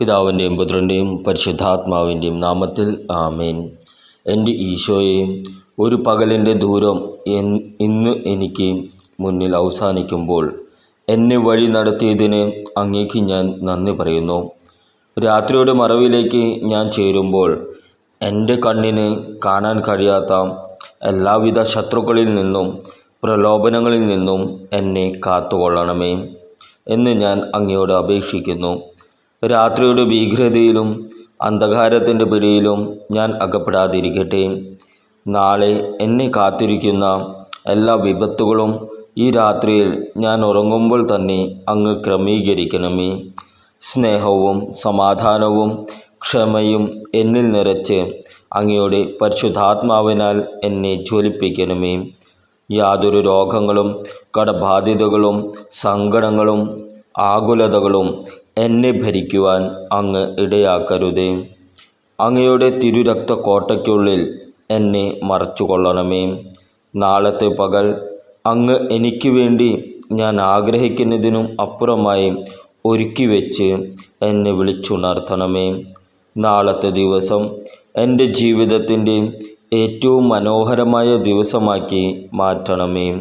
പിതാവിന്റെയും പുത്രന്റെയും പരിശുദ്ധാത്മാവിന്റെയും നാമത്തിൽ ആമേൻ. എന്റെ ഈശോയെയും ഒരു പകലിന്റെ ദൂരം ഇന്ന് എനിക്ക് മുന്നിൽ അവസാനിക്കുമ്പോൾ എന്നെ വഴി നടത്തിയതിന് അങ്ങേക്ക് ഞാൻ നന്ദി പറയുന്നു. രാത്രിയുടെ മറവിലേക്ക് ഞാൻ ചേരുമ്പോൾ എന്റെ കണ്ണിന് കാണാൻ കഴിയാത്ത എല്ലാവിധ ശത്രുക്കളിൽ നിന്നും പ്രലോഭനങ്ങളിൽ നിന്നും എന്നെ കാത്തുകൊള്ളണമേ എന്ന് ഞാൻ അങ്ങയോട് അപേക്ഷിക്കുന്നു. രാത്രിയുടെ ഭീകരതയിലും അന്ധകാരത്തിന്റെ പിടിയിലും ഞാൻ അകപ്പെടാതിരിക്കട്ടെ. നാളെ എന്നെ കാത്തിരിക്കുന്ന എല്ലാ വിപത്തുകളും ഈ രാത്രിയിൽ ഞാൻ ഉറങ്ങുമ്പോൾ തന്നെ അങ്ങ് ക്രമീകരിക്കണമേ. സ്നേഹവും സമാധാനവും ക്ഷമയും എന്നിൽ നിറച്ച് അങ്ങയുടെ പരിശുദ്ധാത്മാവിനാൽ എന്നെ ജ്വലിപ്പിക്കണമേ. യാതൊരു രോഗങ്ങളും കടബാധ്യതകളും സങ്കടങ്ങളും ആകുലതകളും എന്നെ ഭരിക്കുവാൻ അങ്ങ് ഇടയാക്കരുതേ. അങ്ങയുടെ തിരുരക്ത കോട്ടയ്ക്കുള്ളിൽ എന്നെ മറച്ചുകൊള്ളണമേ. നാളത്തെ പകൽ അങ്ങ് എനിക്ക് വേണ്ടി ഞാൻ ആഗ്രഹിക്കുന്നതിനും അപ്പുറമായി ഒരുക്കി വെച്ച് എന്നെ വിളിച്ചുണർത്തണമേ. നാളത്തെ ദിവസം എന്റെ ജീവിതത്തിന്റെ ഏറ്റവും മനോഹരമായ ദിവസമാക്കി മാറ്റണമേ.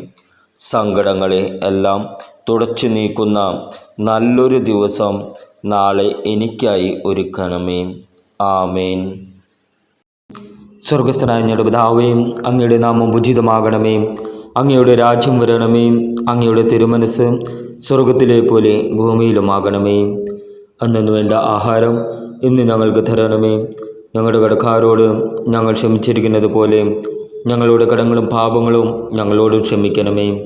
സങ്കടങ്ങളെ എല്ലാം തുടച്ചു നീക്കുന്ന നല്ലൊരു ദിവസം നാളെ എനിക്കായി ഒരുക്കണമേ. ആമേൻ. സ്വർഗസ്ഥനായ ഞങ്ങളുടെ പിതാവേ അങ്ങയുടെ നാമം ഉചിതമാകണമേ. അങ്ങയുടെ രാജ്യം വരണമേ. അങ്ങയുടെ തിരുമനസ് സ്വർഗത്തിലെ പോലെ ഭൂമിയിലുമാകണമേ. അന്നു വേണ്ട ആഹാരം ഇന്ന് ഞങ്ങൾക്ക് തരണമേ. ഞങ്ങളുടെ കടക്കാരോട് ഞങ്ങൾ ക്ഷമിച്ചിരിക്കുന്നത് പോലെ ഞങ്ങളുടെ കടങ്ങളും പാപങ്ങളും ഞങ്ങളോടും ക്ഷമിക്കണമേ.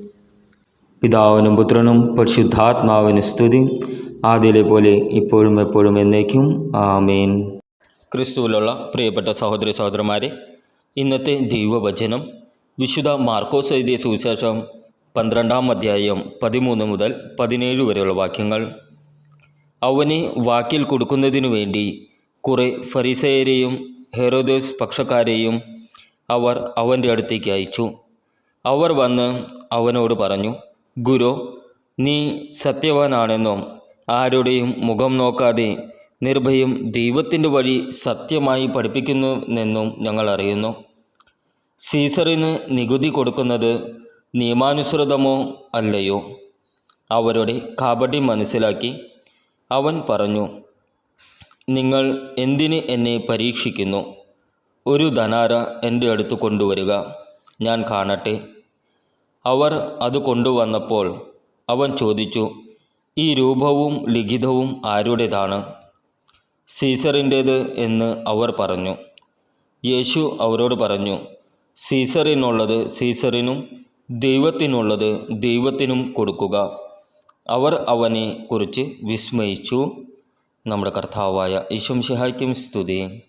പിതാവിനും പുത്രനും പരിശുദ്ധാത്മാവിന് സ്തുതി. ആദ്യയിലെ പോലെ ഇപ്പോഴും എപ്പോഴും എന്നേക്കും. ആമേൻ. ക്രിസ്തുവിലുള്ള പ്രിയപ്പെട്ട സഹോദരി സഹോദരന്മാരെ ഇന്നത്തെ ദൈവവചനം വിശുദ്ധ മാർക്കോസ് എഴുതിയ സുവിശേഷം പന്ത്രണ്ടാം അധ്യായം പതിമൂന്ന് മുതൽ പതിനേഴ് വരെയുള്ള വാക്യങ്ങൾ. അവനെ വാക്കിൽ കൊടുക്കുന്നതിനു വേണ്ടി കുറേ ഫരിസയരെയും ഹെറോദോസ് പക്ഷക്കാരെയും അവർ അവന്റെ അടുത്തേക്ക് അയച്ചു. അവർ വന്ന് അവനോട് പറഞ്ഞു ഗുരു നീ സത്യവാനാണെന്നും ആരുടെയും മുഖം നോക്കാതെ നിർഭയം ദൈവത്തിന്റെ വഴി സത്യമായി പഠിപ്പിക്കുന്നുവെന്നും ഞങ്ങൾ അറിയുന്നു. സീസറിന് നികുതി കൊടുക്കുന്നത് നിയമാനുസൃതമോ അല്ലയോ? അവരുടെ കാപടി മനസ്സിലാക്കി അവൻ പറഞ്ഞു നിങ്ങൾ എന്തിന് എന്നെ പരീക്ഷിക്കുന്നു? ഒരു ധനാര എന്റെ അടുത്ത് കൊണ്ടുവരിക. ഞാൻ കാണട്ടെ. അവർ അത് കൊണ്ടുവന്നപ്പോൾ അവൻ ചോദിച്ചു ഈ രൂപവും ലിഖിതവും ആരുടേതാണ്? സീസറിന്റേത് എന്ന് അവർ പറഞ്ഞു. യേശു അവരോട് പറഞ്ഞു സീസറിനുള്ളത് സീസറിനും ദൈവത്തിനുള്ളത് ദൈവത്തിനും കൊടുക്കുക. അവർ അവനെ കുറിച്ച് വിസ്മയിച്ചു. നമ്മുടെ കർത്താവായ ഈശംഷിഹായ്ക്കും സ്തുതി.